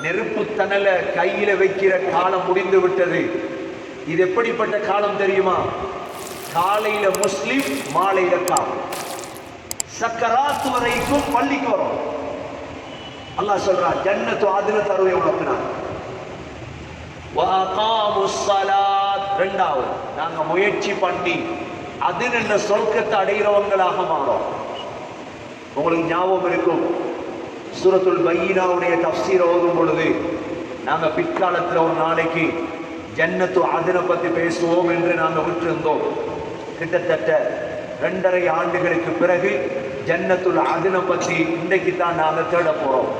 நெருப்பு தணல கையில வைக்கிற காலம் முடிந்து விட்டது. இது எப்படிப்பட்ட காலம் தெரியுமா? காலையில முஸ்லிம் மாலையில காவல் சக்கராத்து வரைக்கும் பள்ளிக்கு வரும் அல்லா சொல்றான் ஜன்னத்து ஆதில தருவை உழப்பினான் ரெண்டாவது நாங்க முயற்சி பண்ணி அது என்ற சொர்க்கத்தை அடைகிறவங்களாக மாறோம். உங்களுக்கு ஞாபகம் இருக்கும் சூரத்துல் பையினாவுடைய தஃசீர் ஓதும் பொழுது நாங்கள் பிற்காலத்துல ஒரு நாளைக்கு ஜன்னத்து அதனை பத்தி பேசுவோம் என்று நாங்கள் விட்டிருந்தோம். கிட்டத்தட்ட ரெண்டரை ஆண்டுகளுக்கு பிறகு ஜன்னத்துல் அதனை பத்தி இன்றைக்கு தான் நாங்கள் தேட போறோம்.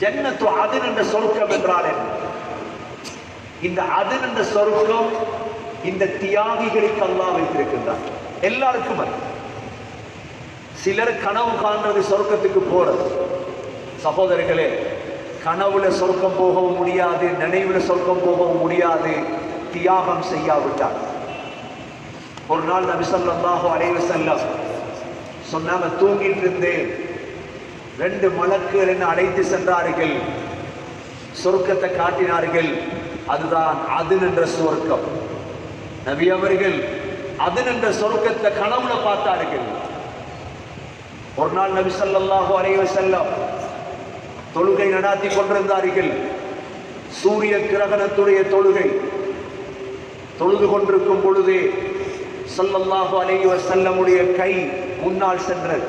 ஜன்னத்து அதன் என்ற சொருக்கம் என்றால் என்ன? இந்த அதன் என்ற சொருக்கம் இந்த தியாகிகளுக்கு அல்லா வைத்திருக்கின்றார் எல்லாருக்கும் அது. சிலர் கனவு காண்றது சொர்க்கத்துக்கு போறது. சகோதரர்களே கனவுல சொர்க்கம் போகவும் முடியாது நினைவுல சொர்க்கம் போகவும் முடியாது. தியாகம் செய்யாவிட்டார். ஒரு நாள் நபி அலைவு செல்லம் சொன்னாங்க தூங்கிட்டு இருந்தேன். ரெண்டு மலக்குகள் என்ன அழைத்து சென்றார்கள். சொர்க்கத்தை காட்டினார்கள். அதுதான் அது நின்ற சொர்க்கம். நபி அவர்கள் அது நின்ற சொர்க்கத்தை கனவுல பார்த்தார்கள். ஒரு நாள் நபி ஸல்லல்லாஹு அலைஹி செல்லம் தொழுகை நடாத்தி கொண்டிருந்தார்கள். சூரிய கிரகணத்துடைய தொழுகை தொழுது கொண்டிருக்கும் பொழுது ஸல்லல்லாஹு அலைஹி செல்லமுடைய கை முன்னால் சென்றது.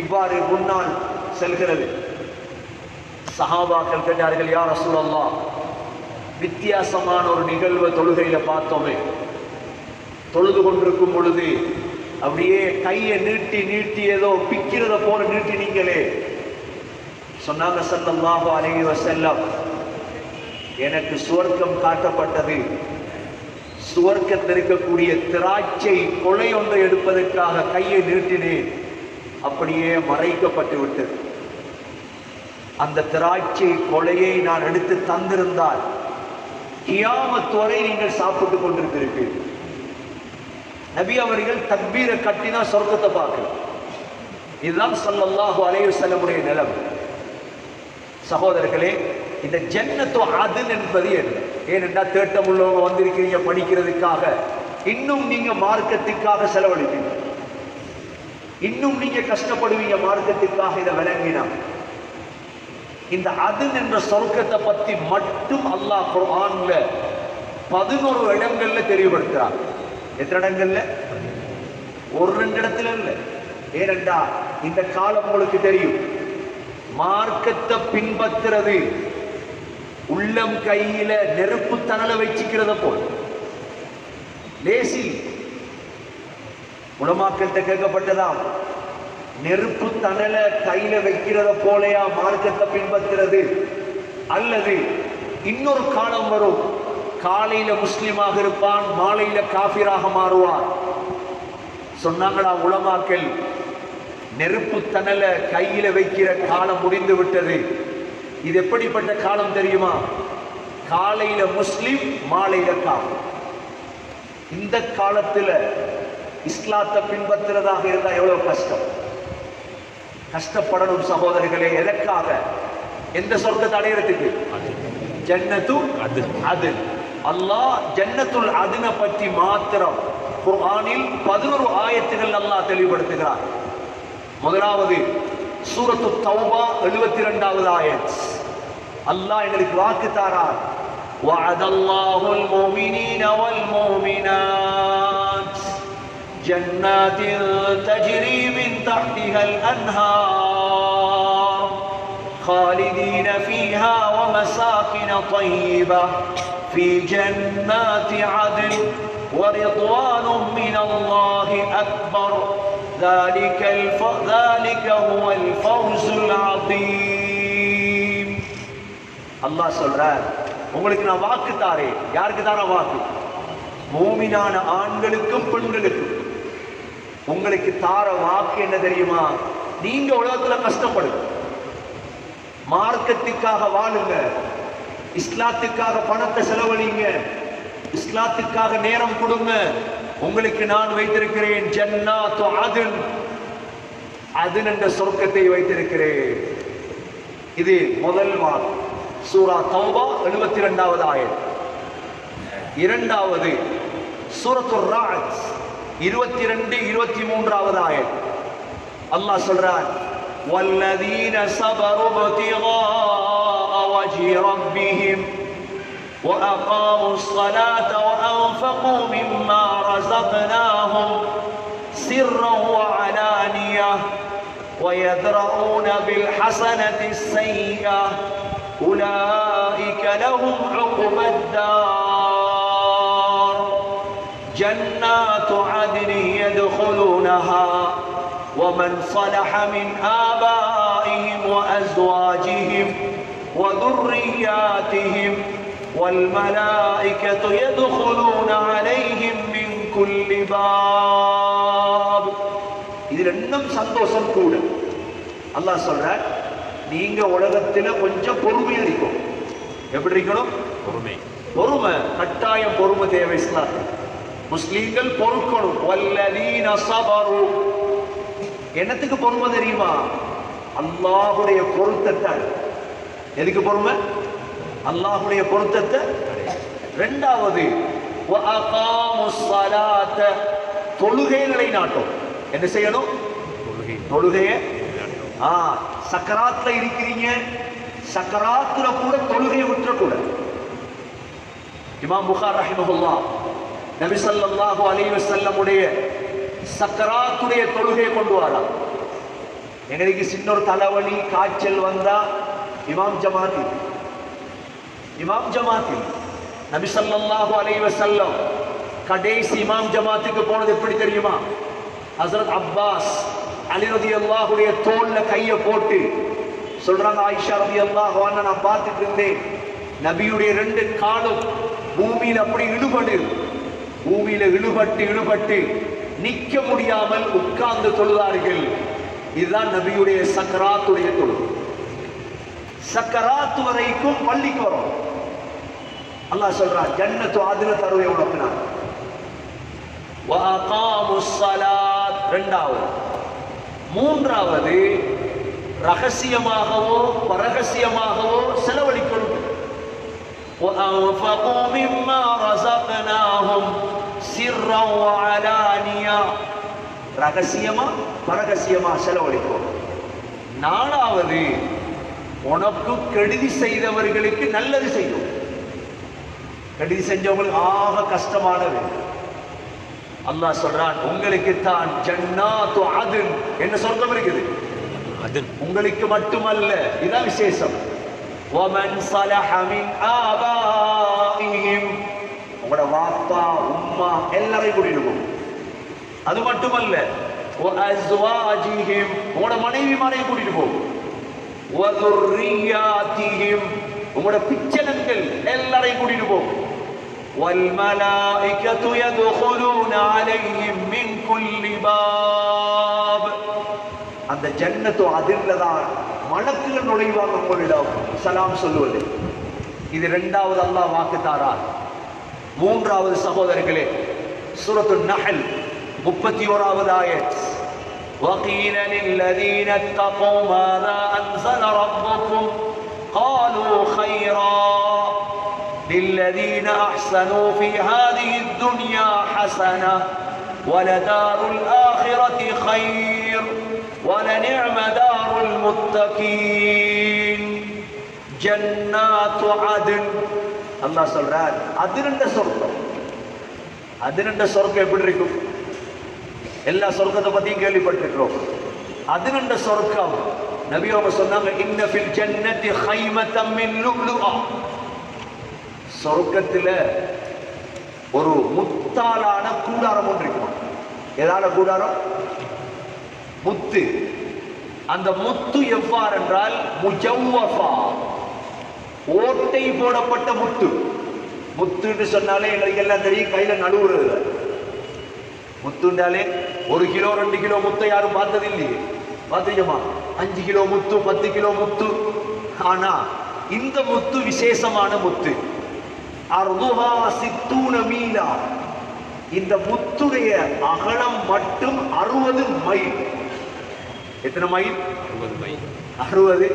இவ்வாறு முன்னால் செல்கிறது. சஹாபாக்கள் கேட்டார்கள் யார் ரசூலல்லாஹ் வித்தியாசமான ஒரு நிகழ்வை தொழுகையில் பார்த்தோமே. தொழுது கொண்டிருக்கும் பொழுது அப்படியே கையை நீட்டி நீட்டி ஏதோ பிக்கிறத போல நீட்டினீங்களே சொன்னாங்க ஸல்லல்லாஹு அலைஹி செல்லம் எனக்கு சுவர்க்கம் காட்டப்பட்டது. சுவர்க்கத்தில் இருக்கக்கூடிய திராட்சை கொலை ஒன்றை எடுப்பதற்காக கையை நீட்டினேன். அப்படியே மறைக்கப்பட்டு விட்டது. அந்த திராட்சை கொலையை நான் எடுத்து தந்திருந்தால் கியாமத் வரை நீங்கள் சாப்பிட்டுக் கொண்டிருக்கிறீர்கள். நபி அவர்கள் தக்பீரை கட்டினா சொர்க்கத்தை பார்க்கணும். இதுதான் சொல்லல்லாஹு அலைய செல்லமுடைய நிலம். சகோதரர்களே இந்த ஜன்னத்து அதுன் என்பது என்ன? ஏனென்றால் தேட்டம் உள்ளவங்க வந்திருக்கிறீங்க படிக்கிறதுக்காக. இன்னும் நீங்க மார்க்கத்துக்காக செலவழிப்பீங்க. இன்னும் நீங்க கஷ்டப்படுவீங்க மார்க்கத்துக்காக இதை விளங்கினா இந்த அதுன் என்ற சொர்க்கத்தை பத்தி மட்டும் அல்லாஹ் குர்ஆன்ல பதினோரு இடங்கள்ல தெளிவுபடுத்துறாங்க எத்தனை இடங்கள்ல? ஒரு ரெண்டு இடத்துல இல்ல. ஏனென்றா இந்த காலம் உங்களுக்கு தெரியும். மார்க்கத்தை பின்பற்றுறது உள்ளம் கையில நெருப்பு தணல வச்சுக்கிறத போல். லேசி உலமாக்கள்கிட்ட கேட்கப்பட்டதாம். நெருப்பு தணல கையில வைக்கிறத போலையா மார்க்கத்தை பின்பற்றுறது? அல்லது இன்னொரு காலம் வரும். காலையில முஸ்லிமாக இருப்பான் மாலையில காபிராக மாறுவான். சொன்னாங்களா உலமாக்கள் நெருப்பு தணல கையில வைக்கிற காலம் முடிந்து விட்டது. இது எப்படிப்பட்ட காலம் தெரியுமா? காலையில முஸ்லிம் மாலையில காஃபிர் இந்த காலத்துல இஸ்லாத்தை பின்பற்றுறதாக இருந்தா எவ்வளவு கஷ்டம்? கஷ்டப்படணும் சகோதரர்களே எதற்காக? எந்த சொர்க்கத்தை அடையிறதுக்கு? ஜன்னத்து அது. அது. அல்லாஹ் ஜன்னத்துல் அதுன பற்றி மாத்திரம் குர்ஆனில் பதினொரு ஆயத்துகள் அல்லாஹ் தெளிவுபடுத்துகிறார் முதலாவது சூரத்து தௌபா எழுபத்தி ரெண்டாவது ஆயத் அல்லாஹ் எங்களுக்கு வாக்கு தாரார் وعد الله المؤمنين والمؤمنات جنات تجري من تحتها الأنهار خالدين فيها ومساكن طيبة في جنات عدن ورضوان من الله أكبر ذلك الف... ذلك هو الفوز العظيم அல்லாஹ் சொல்றார் உங்களுக்கு நான் வாக்கு தாரேன் யாருக்கு தார வாக்கு மூமினான ஆண்களுக்கும் பெண்களுக்கும் உங்களுக்கு தார வாக்கு என்ன தெரியுமா நீங்க உலகத்துல கஷ்டப்படுங்க மார்க்கத்துக்காக வாழுங்க இஸ்லாத்துக்காக பணத்தை செலவழிங்க இஸ்லாத்துக்காக நேரம் கொடுங்க உங்களுக்கு நான் வைத்திருக்கிறேன் ஜன்னாத்து அதுன் அதுன் என்ற சொர்க்கத்தை வைத்திருக்கிறேன் இது முதல் வார் சூரா தௌபா எழுபத்தி ரெண்டாவது ஆயத் இரண்டாவது சூரத்துர் ராஜ் இருபத்தி ரெண்டு இருபத்தி மூன்றாவது ஆயத் அல்லாஹ் சொல்றான் والذين صبروا ابتغاء وجه ربهم وأقاموا الصلاة وأنفقوا مما رزقناهم سرا وعلانية ويدرؤون بالحسنة السيئة أولئك لهم عقبى الدار جنات عدن يدخلونها ومن صلح من آبائهم وأزواجهم وذرياتهم والملائكة يدخلون عليهم من كل باب இதுல இன்னும் சந்தோஷம் கூட அல்லாஹ் சொல்ற நீங்க உலகத்துல கொஞ்சம் பொறுமையா இருக்கும் எப்படி இருக்கணும் பொறுமை பொறுமை கட்டாயம் பொறுமை தேவை இஸ்லாம் முஸ்லீம்கள் பொறுக்கணும் வல்லதீன சபரு என்னத்துக்கு பொறுமை தெரியுமா அல்லாஹுடைய பொருத்தத்தை எதுக்கு பொறுமை? அல்லாஹுடைய பொருத்தத்தை. ரெண்டாவது தொழுகைகளை நாட்டும். என்ன செய்யணும்? தொழுகைய தொழுகையை ஆ சக்கராத்துல இருக்கிறீங்க. சக்கராத்துல கூட தொழுகையை விட்டுறக்கூட இமாம் புகார் ரஹிமகுல்லா நபி ஸல்லல்லாஹு அலைஹி சக்கராத்துடைய தொழுகையை கொண்டு வரலாம் எங்களுக்கு சின்ன ஒரு தலைவலி காய்ச்சல் வந்தா இமாம் ஜமாத்தில் இமாம் ஜமாத்தில் நபி ஸல்லல்லாஹு செல்லம் கடைசி இமாம் ஜமாத்துக்கு போனது எப்படி தெரியுமா? ஹசரத் அப்பாஸ் அலி அல்லாஹுடைய தோல்ல கையை போட்டு சொல்றாங்க ஆயிஷா ரலியல்லாஹு அன்ஹா நான் பார்த்துட்டு இருந்தேன். நபியுடைய ரெண்டு காலும் பூமியில் அப்படி இழுபடு. பூமியில இழுபட்டு இழுபட்டு நிக்க முடியாமல் உட்கார்ந்து தொழுதார்கள். இதுதான் நபியுடைய சக்கராத்துடைய தொழுகை. சக்கராத்து வரைக்கும் பள்ளிக்கு வரும். அல்லாஹ் சொல்றான் ஜன்னத்து ஆதில தருவை உழப்பினான் ரெண்டாவது. மூன்றாவது ரகசியமாகவோ பரகசியமாகவோ செலவழிக்கணும் ரகசியமா பரகசியமா செலவழிக்கும் நாலாவது உனக்கு கெடுதி செய்தவர்களுக்கு நல்லது செய்யும் கெடுதி செஞ்சவங்களுக்கு ஆக கஷ்டமானது அல்லாஹ் சொல்றான் உங்களுக்கு தான் ஜன்னாத்து அதுன் என்ன சொர்க்கம் இருக்குது அது உங்களுக்கு மட்டுமல்ல இதான் விசேஷம் ومن صلح من آبائهم உங்களோட வாப்பா உம்மா எல்லாரையும் கூட்டிட்டு போகும் அது மட்டுமல்ல وأزواجهم உங்களோட மனைவிமாரையும் கூட்டிட்டு போகும் وذرياتهم உங்களோட பிச்சலங்கள் எல்லாரையும் கூட்டிட்டு போகும் والملائكة يدخلون عليهم من كل باب அந்த ஜன்னத்து அதிர்ல தான் மலக்குகள் நுழைவாங்க உங்களிடம் சலாம் சொல்லுவது இது இரண்டாவது அல்லாஹ் வாக்கு தாரார் மூன்றாவது சகோதரர்களே சூரத்து நஹல் முப்பத்தி ஓராவது ஆயத் وقيل للذين اتقوا ماذا أنزل ربكم قالوا خيرا للذين أحسنوا في هذه الدنيا حسنة ولدار الآخرة خير ولنعم دار المتقين جنات عدن அல்லாஹ் சொல்றார் அதிரண்ட சொர்க்கம் அதிரண்ட சொர்க்கம் எப்படி இருக்கும் எல்லா சொர்க்கத்தை பத்தியும் கேள்விப்பட்டிருக்கிறோம். அதிரண்ட சொர்க்கம் நபி அவங்க சொன்னாங்க இன்ன ஃபில் ஜன்னதி ஹைமத்தம் மின் சொர்க்கத்துல ஒரு முத்தாலான கூடாரம் ஒன்று இருக்கும். ஏதான கூடாரம்? முத்து. அந்த முத்து எவ்வாறு என்றால் முஜவ்வஃபா. ஓட்டை போடப்பட்ட முத்து. முத்துன்னு சொன்னாலே எங்களுக்கு எல்லாம் தெரியும் கையில் நடுவுறது முத்துண்டாலே ஒரு கிலோ ரெண்டு கிலோ முத்தை யாரும் பார்த்தது இல்லையே பார்த்துருக்கோமா அஞ்சு கிலோ முத்து பத்து கிலோ முத்து. ஆனா இந்த முத்து விசேஷமான முத்து. அர்துஹா சித்தூன மீனா இந்த முத்துடைய அகலம் மட்டும் அறுபது மைல். எத்தனை மைல்? அறுபது மைல். அறுபது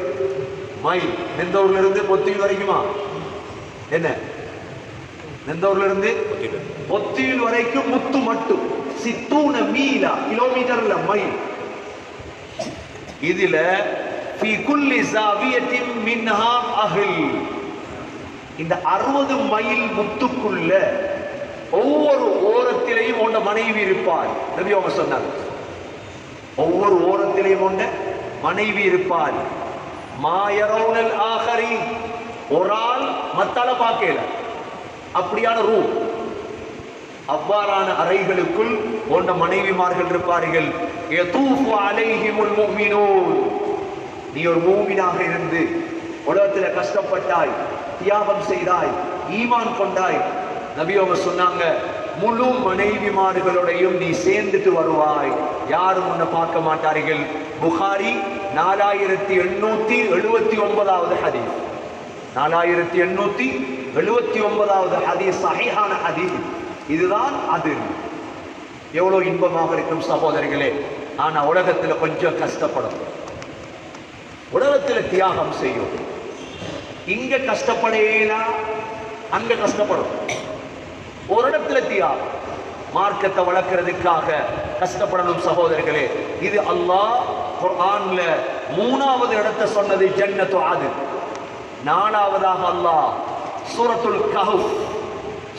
மைல். எந்த ஊர்ல இருந்து பொத்தியில் வரைக்குமா? என்ன? எந்த ஊர்ல இருந்து பொத்தியில் வரைக்கும் முத்து மட்டும். சித்தூன மீலா கிலோமீட்டர்ல மைல் இதுல ஃபி குல்லி ஜாவியத்தின் மின்ஹா அஹில் இந்த அறுபது மைல் முத்துக்குள்ள ஒவ்வொரு ஓரத்திலையும் உண்ட மனைவி இருப்பார் நபி அவங்க சொன்னார் ஒவ்வொரு ஓரத்திலையும் உண்ட மனைவி இருப்பார் மாயரவுனல் ஆஹரி ஒரு ஆள் மத்தால பார்க்கல அப்படியான ரூம் அவ்வாறான அறைகளுக்குள் போன்ற மனைவிமார்கள் இருப்பார்கள். நீ ஒரு மூமினாக இருந்து உலகத்தில் கஷ்டப்பட்டாய் தியாகம் செய்தாய் ஈமான் கொண்டாய். நபி அவங்க சொன்னாங்க முழு மனைவிமார்களோடையும் நீ சேர்ந்துட்டு வருவாய். யாரும் உன்னை பார்க்க மாட்டார்கள். புகாரி நாலாயிரத்தி எண்ணூத்தி எழுபத்தி ஒன்பதாவது ஹதீஸ். நாலாயிரத்தி எண்ணூத்தி எழுபத்தி ஒன்பதாவது ஹதீஸ் சஹீஹான ஹதீஸ். இதுதான் அது. எவ்வளோ இன்பமாக இருக்கும் சகோதரிகளே ஆனால் உலகத்தில் கொஞ்சம் கஷ்டப்படும். உலகத்தில் தியாகம் செய்யும். இங்க கஷ்டப்படேனா அங்க கஷ்டப்படும். ஒரு இடத்துல தியாகம் மார்க்கத்தை வளர்க்கறதுக்காக கஷ்டப்படணும் சகோதரர்களே இது அல்லாஹ் குர்ஆன்ல மூணாவது இடத்தை சொன்னது ஜன்னத்து அது நாலாவதாக அல்லாஹ் சூரத்துல் கஹஃப்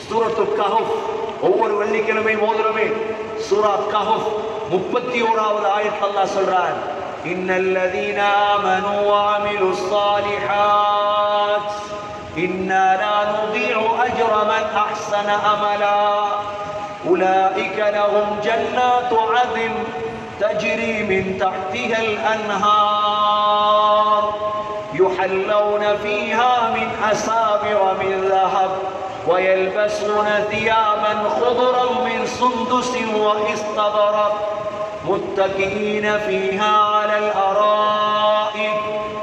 சூரத்துல் கஹஃப். ஒவ்வொரு வெள்ளிக்கிழமை மோதிரமே சூரா கஹஃப் முப்பத்தி ஓராவது ஆயத் அல்லாஹ் சொல்றான் إن الذين آمنوا وعملوا الصالحات إنا لا نضيع أجر من أحسن أملا أولئك لهم جنات عدن تجري من تحتها الأنهار يحلون فيها من أساور من ذهب ويلبسون ثيابا خضرا من سندس واستبرق متكئين فيها على الأرائك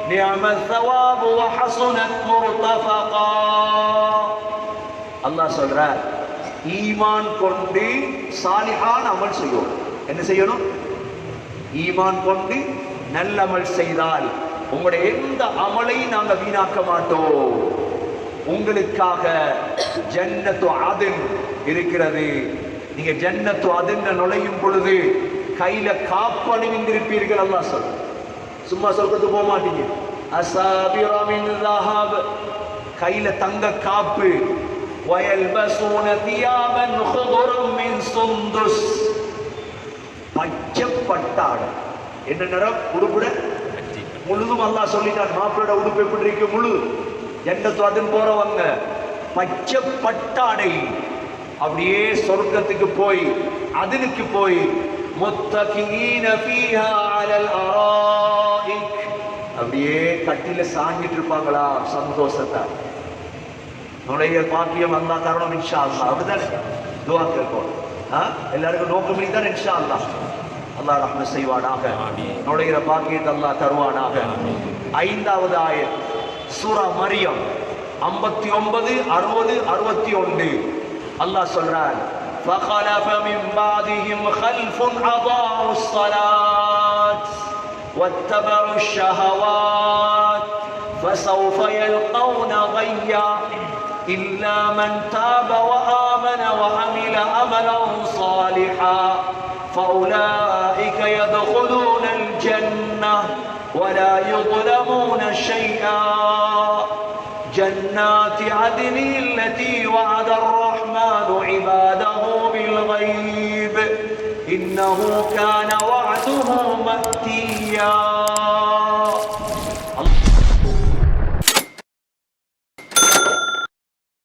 نعم الثواب وحسنت مرتفقا அல்லாஹ் சொல்றார் ஈமான் கொண்டு சாலிஹான் அமல் செய்யணும் என்ன செய்யணும் ஈமான் கொண்டு நல்ல அமல் செய்தால் உங்களுடைய எந்த அமலை நாங்க வீணாக்க மாட்டோம் உங்களுக்காக ஜன்னத்து அதின் இருக்கிறது நீங்க ஜன்னத்து அதின் நுழையும் பொழுது கையில காப்பு அணிந்திருப்பீர்கள் அல்லாஹ் சொல் சும்மா சொல்றது போக மாட்டீங்க அசாபிரமின் லஹப் கையில தங்க காப்பு ويلبسون ثيابا خضرا من سندس பச்சை பட்டாடை என்ன நிறம் உடுப்புட முழுதும் அல்லாஹ் சொல்லிட்டான் மாப்பிளோட உடுப்பு எப்படி இருக்கு முழு ஜன்னத்து அதன் போறவங்க பச்சை பட்டாடை அப்படியே சொர்க்கத்துக்கு போய் அதனுக்கு போய் அலல் அப்படியே கட்டில சாஞ்சிட்டு இருப்பாங்களா? சந்தோஷத்தை. நுழைய பாக்கியம் அல்லா தரணும் இன்ஷா அல்லா அப்படிதானே துவா ஆ? எல்லாருக்கும் நோக்கம் தான் இன்ஷா அல்லா அல்லாஹ் ரஹ்ம செய்வானாக. நுழைகிற பாக்கியத்தை அல்லாஹ் தருவானாக. ஐந்தாவது ஆயத் சூரா மரியம். ஐம்பத்தி ஒன்பது அறுபது அறுபத்தி ஒன்று அல்லாஹ் சொல்றான் فخلف من بعدهم خلف أضاعوا الصلاة واتبعوا الشهوات فسوف يلقون غيا إلا من تاب وآمن وعمل عملا صالحا فأولئك يدخلون الجنة ولا يظلمون شيئا جنات عدن التي وعد الرحمن عباده بالغيب. إنه كان وعده مأتيا.